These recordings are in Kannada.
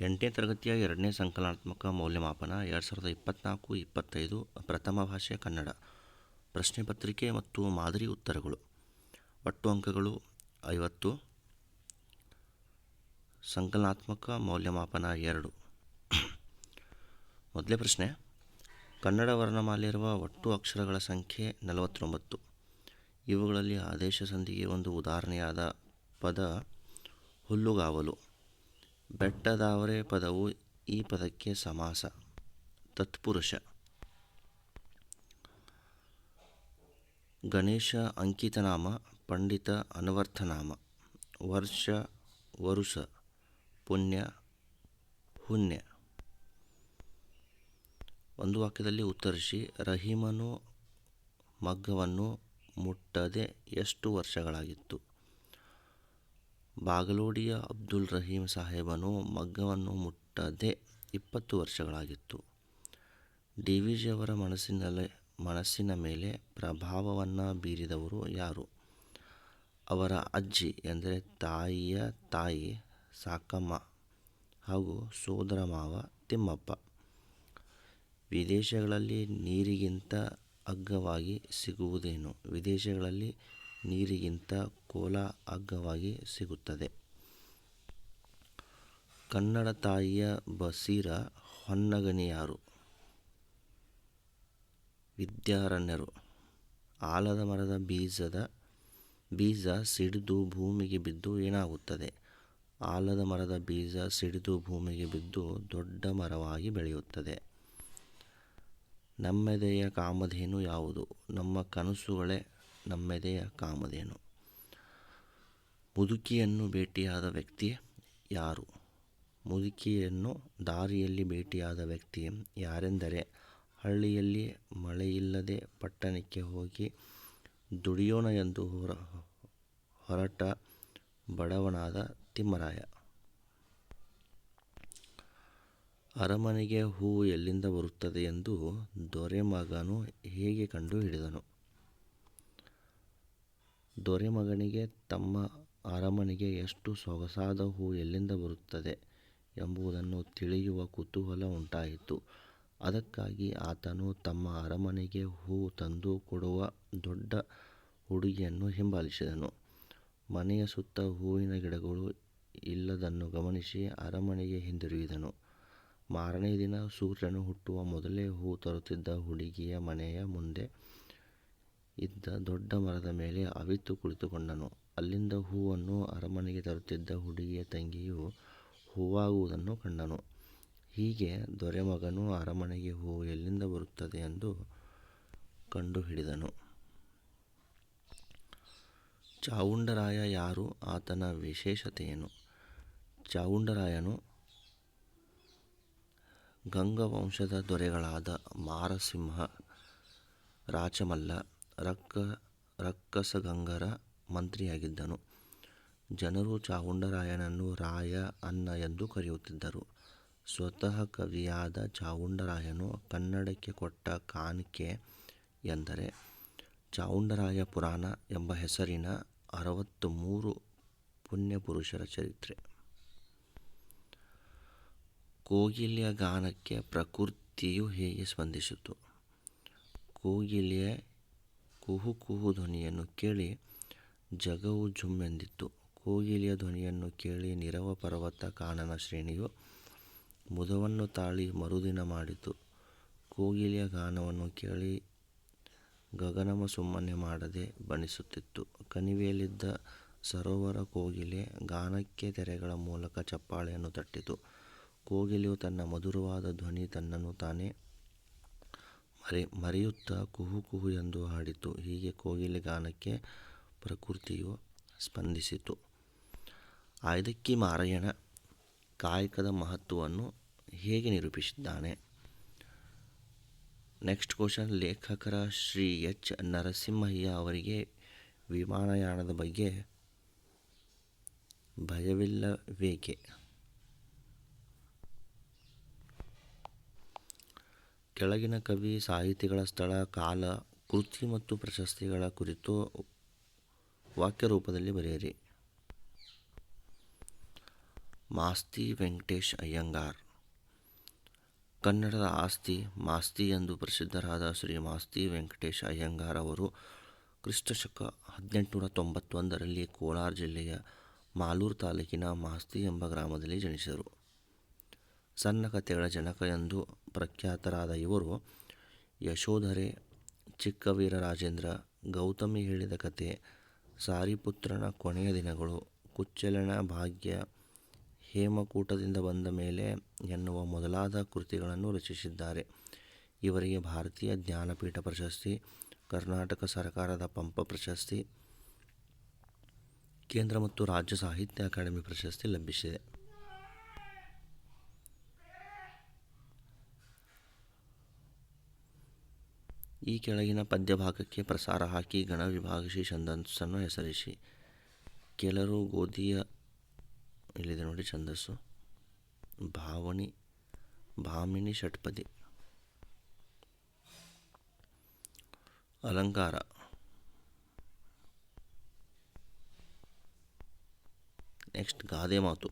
ಎಂಟನೇ ತರಗತಿಯ ಎರಡನೇ ಸಂಕಲನಾತ್ಮಕ ಮೌಲ್ಯಮಾಪನ ಎರಡು ಸಾವಿರದ ಇಪ್ಪತ್ತ್ನಾಲ್ಕು ಇಪ್ಪತ್ತೈದು, ಪ್ರಥಮ ಭಾಷೆ ಕನ್ನಡ. ಪ್ರಶ್ನೆ ಪತ್ರಿಕೆ ಮತ್ತು ಮಾದರಿ ಉತ್ತರಗಳು. ಒಟ್ಟು ಅಂಕಗಳು ಐವತ್ತು. ಸಂಕಲನಾತ್ಮಕ ಮೌಲ್ಯಮಾಪನ ಎರಡು. ಮೊದಲೇ ಪ್ರಶ್ನೆ. ಕನ್ನಡ ವರ್ಣಮಾಲೆಯಿರುವ ಒಟ್ಟು ಅಕ್ಷರಗಳ ಸಂಖ್ಯೆ ನಲವತ್ತೊಂಬತ್ತು. ಇವುಗಳಲ್ಲಿ ಆದೇಶ ಸಂಧಿಗೆ ಒಂದು ಉದಾಹರಣೆಯಾದ ಪದ ಹುಲ್ಲುಗಾವಲು. ಬೆಟ್ಟದಾವರೆ ಪದವು ಈ ಪದಕ್ಕೆ ಸಮಾಸ, ತತ್ಪುರುಷ. ಗಣೇಶ ಅಂಕಿತನಾಮ, ಪಂಡಿತ ಅನ್ವರ್ಥನಾಮ, ವರ್ಷ ವರುಷ, ಪುಣ್ಯ ಹುಣ್ಯ. ಒಂದು ವಾಕ್ಯದಲ್ಲಿ ಉತ್ತರಿಸಿ, ರಹೀಮನು ಮಗ್ಗವನ್ನು ಮುಟ್ಟದೆ ಎಷ್ಟು ವರ್ಷಗಳಾಗಿತ್ತು? ಬಾಗಲೋಡಿಯ ಅಬ್ದುಲ್ ರಹೀಂ ಸಾಹೇಬನು ಮಗ್ಗವನ್ನು ಮುಟ್ಟದೆ ಇಪ್ಪತ್ತು ವರ್ಷಗಳಾಗಿತ್ತು. ಡಿ ವಿ ಜಿಯವರ ಮನಸ್ಸಿನಲ್ಲಿ ಮನಸ್ಸಿನ ಮೇಲೆ ಪ್ರಭಾವವನ್ನು ಬೀರಿದವರು ಯಾರು? ಅವರ ಅಜ್ಜಿ ಎಂದರೆ ತಾಯಿಯ ತಾಯಿ ಸಾಕಮ್ಮ ಹಾಗೂ ಸೋದರ ಮಾವ ತಿಮ್ಮಪ್ಪ. ವಿದೇಶಗಳಲ್ಲಿ ನೀರಿಗಿಂತ ಅಗ್ಗವಾಗಿ ಸಿಗುವುದೇನು? ವಿದೇಶಗಳಲ್ಲಿ ನೀರಿಗಿಂತ ಕೋಲ ಅಗ್ಗವಾಗಿ ಸಿಗುತ್ತದೆ. ಕನ್ನಡ ತಾಯಿಯ ಬಸೀರ ಹೊನ್ನಗಣಿಯಾರು ವಿದ್ಯಾರಣ್ಯರು. ಆಲದ ಮರದ ಬೀಜದ ಬೀಜ ಸಿಡಿದು ಭೂಮಿಗೆ ಬಿದ್ದು ಏನಾಗುತ್ತದೆ? ಆಲದ ಮರದ ಬೀಜ ಸಿಡಿದು ಭೂಮಿಗೆ ಬಿದ್ದು ದೊಡ್ಡ ಮರವಾಗಿ ಬೆಳೆಯುತ್ತದೆ. ನಮ್ಮೆದೆಯ ಕಾಮಧೇನು ಯಾವುದು? ನಮ್ಮ ಕನಸುಗಳೇ ನಮ್ಮೆದೆಯ ಕಾಮಧೇನು. ಮುದುಕಿಯನ್ನು ಭೇಟಿಯಾದ ವ್ಯಕ್ತಿ ಯಾರು? ಮುದುಕಿಯನ್ನು ದಾರಿಯಲ್ಲಿ ಭೇಟಿಯಾದ ವ್ಯಕ್ತಿ ಯಾರೆಂದರೆ, ಹಳ್ಳಿಯಲ್ಲಿ ಮಳೆಯಿಲ್ಲದೆ ಪಟ್ಟಣಕ್ಕೆ ಹೋಗಿ ದುಡಿಯೋಣ ಎಂದು ಹೊರ, ಹೊರಟ ಬಡವನಾದ ತಿಮ್ಮರಾಯ. ಅರಮನೆಗೆ ಹೂವು ಎಲ್ಲಿಂದ ಬರುತ್ತದೆ ಎಂದು ದೊರೆಮಗನು ಹೇಗೆ ಕಂಡು ಹಿಡಿದನು ದೊರೆಮಗನಿಗೆ ತಮ್ಮ ಅರಮನೆಗೆ ಎಷ್ಟು ಸೊಗಸಾದ ಹೂ ಎಲ್ಲಿಂದ ಬರುತ್ತದೆ ಎಂಬುದನ್ನು ತಿಳಿಯುವ ಕುತೂಹಲ ಉಂಟಾಯಿತು. ಅದಕ್ಕಾಗಿ ಆತನು ತಮ್ಮ ಅರಮನೆಗೆ ಹೂ ತಂದು ಕೊಡುವ ದೊಡ್ಡ ಹುಡುಗಿಯನ್ನು ಹಿಂಬಾಲಿಸಿದನು. ಮನೆಯ ಸುತ್ತ ಹೂವಿನ ಗಿಡಗಳು ಇಲ್ಲದನ್ನು ಗಮನಿಸಿ ಅರಮನೆಗೆ ಹಿಂದಿರುಗಿದನು. ಮಾರನೇ ದಿನ ಸೂರ್ಯನು ಹುಟ್ಟುವ ಮೊದಲೇ ಹೂ ತರುತ್ತಿದ್ದ ಹುಡುಗಿಯ ಮನೆಯ ಮುಂದೆ ಇದ್ದ ದೊಡ್ಡ ಮರದ ಮೇಲೆ ಅವಿತು ಕುಳಿತುಕೊಂಡನು. ಅಲ್ಲಿಂದ ಹೂವನ್ನು ಅರಮನೆಗೆ ತರುತ್ತಿದ್ದ ಹುಡುಗಿಯ ತಂಗಿಯು ಹೂವಾಗುವುದನ್ನು ಕಂಡನು. ಹೀಗೆ ದೊರೆಮಗನು ಅರಮನೆಗೆ ಹೂವು ಎಲ್ಲಿಂದ ಬರುತ್ತದೆ ಎಂದು ಕಂಡುಹಿಡಿದನು. ಚಾವುಂಡರಾಯ ಯಾರು? ಆತನ ವಿಶೇಷತೆಯೇನು? ಚಾವುಂಡರಾಯನು ಗಂಗವಂಶದ ದೊರೆಗಳಾದ ಮಾರಸಿಂಹ, ರಾಚಮಲ್ಲ ರಕ್ಕಸಗಂಗರ ಮಂತ್ರಿಯಾಗಿದ್ದನು. ಜನರು ಚಾವುಂಡರಾಯನನ್ನು ರಾಯ ಅನ್ನ ಎಂದು ಕರೆಯುತ್ತಿದ್ದರು. ಸ್ವತಃ ಕವಿಯಾದ ಚಾವುಂಡರಾಯನು ಕನ್ನಡಕ್ಕೆ ಕೊಟ್ಟ ಕಾಣಿಕೆ ಎಂದರೆ ಚಾವುಂಡರಾಯ ಪುರಾಣ ಎಂಬ ಹೆಸರಿನ ಅರವತ್ತು ಮೂರು ಪುಣ್ಯಪುರುಷರ ಚರಿತ್ರೆ. ಕೋಗಿಲೆಯ ಗಾನಕ್ಕೆ ಪ್ರಕೃತಿಯು ಹೇಗೆ ಸ್ಪಂದಿಸಿತು? ಕೋಗಿಲೆಯ ಕುಹು ಕುಹು ಧ್ವನಿಯನ್ನು ಕೇಳಿ ಜಗವು ಜುಮ್ಮೆಂದಿತ್ತು. ಕೋಗಿಲೆಯ ಧ್ವನಿಯನ್ನು ಕೇಳಿ ನಿರವ ಪರ್ವತ ಕಾನನ ಶ್ರೇಣಿಯು ಮುದವನ್ನು ತಾಳಿ ಮರುದಿನ ಮಾಡಿತು. ಕೋಗಿಲೆಯ ಗಾನವನ್ನು ಕೇಳಿ ಗಗನಮ ಸುಮ್ಮನೆ ಮಾಡದೆ ಬಣಿಸುತ್ತಿತ್ತು ಕಣಿವೆಯಲ್ಲಿದ್ದ ಸರೋವರ ಕೋಗಿಲೆ ಗಾನಕ್ಕೆ ತೆರೆಗಳ ಮೂಲಕ ಚಪ್ಪಾಳೆಯನ್ನು ತಟ್ಟಿತು. ಕೋಗಿಲೆಯು ತನ್ನ ಮಧುರವಾದ ಧ್ವನಿ ತನ್ನನ್ನು ತಾನೇ ಮರೆಯುತ್ತಾ ಕುಹು ಕುಹು ಎಂದು ಹಾಡಿತು. ಹೀಗೆ ಕೋಗಿಲೆ ಗಾನಕ್ಕೆ ಪ್ರಕೃತಿಯು ಸ್ಪಂದಿಸಿತು. ಆಯ್ದಕ್ಕಿ ಮಾರಯ್ಯನ ಕಾಯಕದ ಮಹತ್ವವನ್ನು ಹೇಗೆ ನಿರೂಪಿಸಿದ್ದಾನೆ? ನೆಕ್ಸ್ಟ್ ಕ್ವಶನ್ ಲೇಖಕರ ಶ್ರೀ ಎಚ್. ನರಸಿಂಹಯ್ಯ ಅವರಿಗೆ ವಿಮಾನಯಾನದ ಬಗ್ಗೆ ಭಯವಿಲ್ಲವೇಕೆ? ಕೆಳಗಿನ ಕವಿ, ಸಾಹಿತಿಗಳ ಸ್ಥಳ, ಕಾಲ, ಕೃತಿ ಮತ್ತು ಪ್ರಶಸ್ತಿಗಳ ಕುರಿತು ವಾಕ್ಯ ರೂಪದಲ್ಲಿ ಬರೆಯಿರಿ. ಮಾಸ್ತಿ ವೆಂಕಟೇಶ್ ಅಯ್ಯಂಗಾರ್. ಕನ್ನಡದ ಆಸ್ತಿ, ಮಾಸ್ತಿ ಎಂದು ಪ್ರಸಿದ್ಧರಾದ ಶ್ರೀ ಮಾಸ್ತಿ ವೆಂಕಟೇಶ್ ಅಯ್ಯಂಗಾರ್ ಅವರು ಕ್ರಿಸ್ತಶಕ ಹದಿನೆಂಟುನೂರ ತೊಂಬತ್ತೊಂದರಲ್ಲಿ ಕೋಲಾರ ಜಿಲ್ಲೆಯ ಮಾಲೂರು ತಾಲೂಕಿನ ಮಾಸ್ತಿ ಎಂಬ ಗ್ರಾಮದಲ್ಲಿ ಜನಿಸಿದರು. ಸಣ್ಣ ಕಥೆಗಳ ಜನಕ ಎಂದು ಪ್ರಖ್ಯಾತರಾದ ಇವರು ಯಶೋಧರೆ ಚಿಕ್ಕ ವೀರರಾಜೇಂದ್ರ ಗೌತಮಿ ಹೇಳಿದ ಕತೆ, ಸಾರಿಪುತ್ರನ ಕೊನೆಯ ದಿನಗಳು, ಕುಚ್ಚಲನ ಭಾಗ್ಯ ಹೇಮಕೂಟದಿಂದ ಬಂದ ಮೇಲೆ ಎನ್ನುವ ಮೊದಲಾದ ಕೃತಿಗಳನ್ನು ರಚಿಸಿದ್ದಾರೆ. ಇವರಿಗೆ ಭಾರತೀಯ ಜ್ಞಾನಪೀಠ ಪ್ರಶಸ್ತಿ, ಕರ್ನಾಟಕ ಸರ್ಕಾರದ ಪಂಪ ಪ್ರಶಸ್ತಿ, ಕೇಂದ್ರ ಮತ್ತು ರಾಜ್ಯ ಸಾಹಿತ್ಯ ಅಕಾಡೆಮಿ ಪ್ರಶಸ್ತಿ ಲಭಿಸಿದೆ. ಈ ಕೆಳಗಿನ ಪದ್ಯಭಾಗಕ್ಕೆ ಪ್ರಸಾರ ಹಾಕಿ ಗಣ ವಿಭಾಗಿಸಿ ಛಂದಸ್ಸನ್ನು ಹೆಸರಿಸಿ. ಕೆಲರು ಗೋಧಿಯ, ಇಲ್ಲಿದೆ ನೋಡಿ ಛಂದಸ್ಸು ಭಾವನಿ ಭಾಮಿನಿ ಷಟ್ಪದಿ, ಅಲಂಕಾರ, ನೆಕ್ಸ್ಟ್ ಗಾದೆ ಮಾತು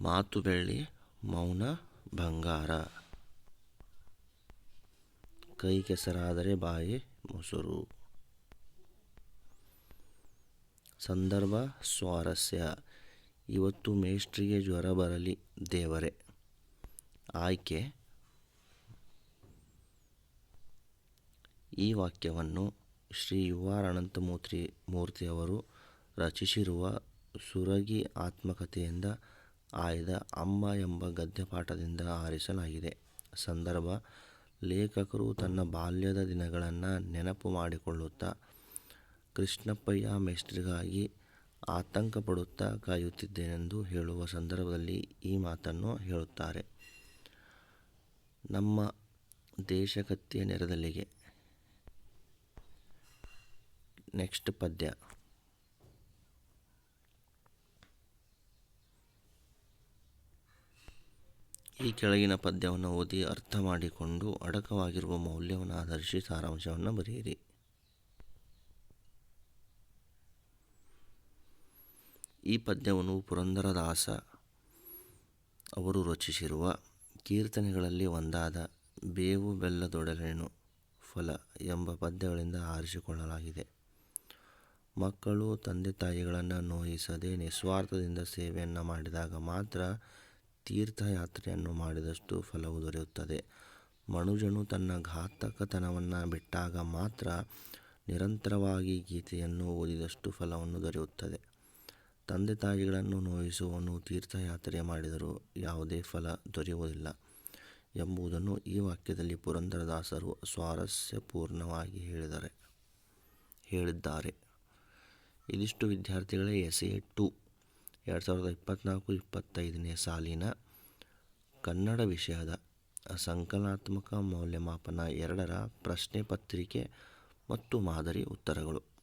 ಮಾತು ಬೆಳ್ಳಿ, ಮೌನ, ಬಂಗಾರ. ಕೈ ಕೆಸರಾದರೆ ಬಾಯಿ ಮೊಸರು. ಸಂದರ್ಭ ಸ್ವಾರಸ್ಯ. ಇವತ್ತು ಮೇಷ್ಟ್ರಿಗೆ ಜ್ವರ ಬರಲಿ ದೇವರೇ. ಆಯ್ಕೆ. ಈ ವಾಕ್ಯವನ್ನು ಶ್ರೀ ಯು ಆರ್ ಅನಂತಮೂರ್ತಿ ಮೂರ್ತಿಯವರು ರಚಿಸಿರುವ ಸುರಗಿ ಆತ್ಮಕಥೆಯಿಂದ ಆಯ್ದ ಅಮ್ಮ ಎಂಬ ಗದ್ಯಪಾಠದಿಂದ ಆರಿಸಲಾಗಿದೆ. ಸಂದರ್ಭ ಲೇಖಕರು ತನ್ನ ಬಾಲ್ಯದ ದಿನಗಳನ್ನು ನೆನಪು ಮಾಡಿಕೊಳ್ಳುತ್ತಾ ಕೃಷ್ಣಪ್ಪಯ್ಯ ಮೇಷ್ಟ್ರಿಗಾಗಿ ಆತಂಕ ಪಡುತ್ತಾ ಕಾಯುತ್ತಿದ್ದೇನೆಂದು ಹೇಳುವ ಸಂದರ್ಭದಲ್ಲಿ ಈ ಮಾತನ್ನು ಹೇಳುತ್ತಾರೆ. ನಮ್ಮ ದೇಶಕತ್ತಿಯ ನೆರದಲ್ಲಿಗೆ. ನೆಕ್ಸ್ಟ್ ಪದ್ಯ. ಈ ಕೆಳಗಿನ ಪದ್ಯವನ್ನು ಓದಿ ಅರ್ಥ ಮಾಡಿಕೊಂಡು ಅಡಕವಾಗಿರುವ ಮೌಲ್ಯವನ್ನು ಆಧರಿಸಿ ಸಾರಾಂಶವನ್ನು ಬರೆಯಿರಿ. ಈ ಪದ್ಯವನ್ನು ಪುರಂದರದಾಸ ಅವರು ರಚಿಸಿರುವ ಕೀರ್ತನೆಗಳಲ್ಲಿ ಒಂದಾದ ಬೇವು ಬೆಲ್ಲದೊಡಲೇನು ಫಲ ಎಂಬ ಪದ್ಯಗಳಿಂದ ಆರಿಸಿಕೊಳ್ಳಲಾಗಿದೆ. ಮಕ್ಕಳು ತಂದೆ ತಾಯಿಗಳನ್ನು ನೋಯಿಸದೆ ನಿಸ್ವಾರ್ಥದಿಂದ ಸೇವೆಯನ್ನು ಮಾಡಿದಾಗ ಮಾತ್ರ ತೀರ್ಥಯಾತ್ರೆಯನ್ನು ಮಾಡಿದಷ್ಟು ಫಲವು ದೊರೆಯುತ್ತದೆ. ಮನುಜನು ತನ್ನ ಘಾತಕತನವನ್ನು ಬಿಟ್ಟಾಗ ಮಾತ್ರ ನಿರಂತರವಾಗಿ ಗೀತೆಯನ್ನು ಓದಿದಷ್ಟು ಫಲವನ್ನು ದೊರೆಯುತ್ತದೆ. ತಂದೆ ತಾಯಿಗಳನ್ನು ನೋಯಿಸುವನು ತೀರ್ಥಯಾತ್ರೆ ಮಾಡಿದರೂ ಯಾವುದೇ ಫಲ ದೊರೆಯುವುದಿಲ್ಲ ಎಂಬುದನ್ನು ಈ ವಾಕ್ಯದಲ್ಲಿ ಪುರಂದರದಾಸರು ಸ್ವಾರಸ್ಯಪೂರ್ಣವಾಗಿ ಹೇಳಿದರೆ, ಹೇಳಿದ್ದಾರೆ. ಇದಿಷ್ಟು ವಿದ್ಯಾರ್ಥಿಗಳೇ, ಎಸೆ ಟು. ಎರಡು ಸಾವಿರದ ಇಪ್ಪತ್ತ್ನಾಲ್ಕು ಇಪ್ಪತ್ತೈದನೇ ಸಾಲಿನ ಕನ್ನಡ ವಿಷಯದ ಸಂಕಲನಾತ್ಮಕ ಮೌಲ್ಯಮಾಪನ ಎರಡರ ಪ್ರಶ್ನೆ ಪತ್ರಿಕೆ ಮತ್ತು ಮಾದರಿ ಉತ್ತರಗಳು.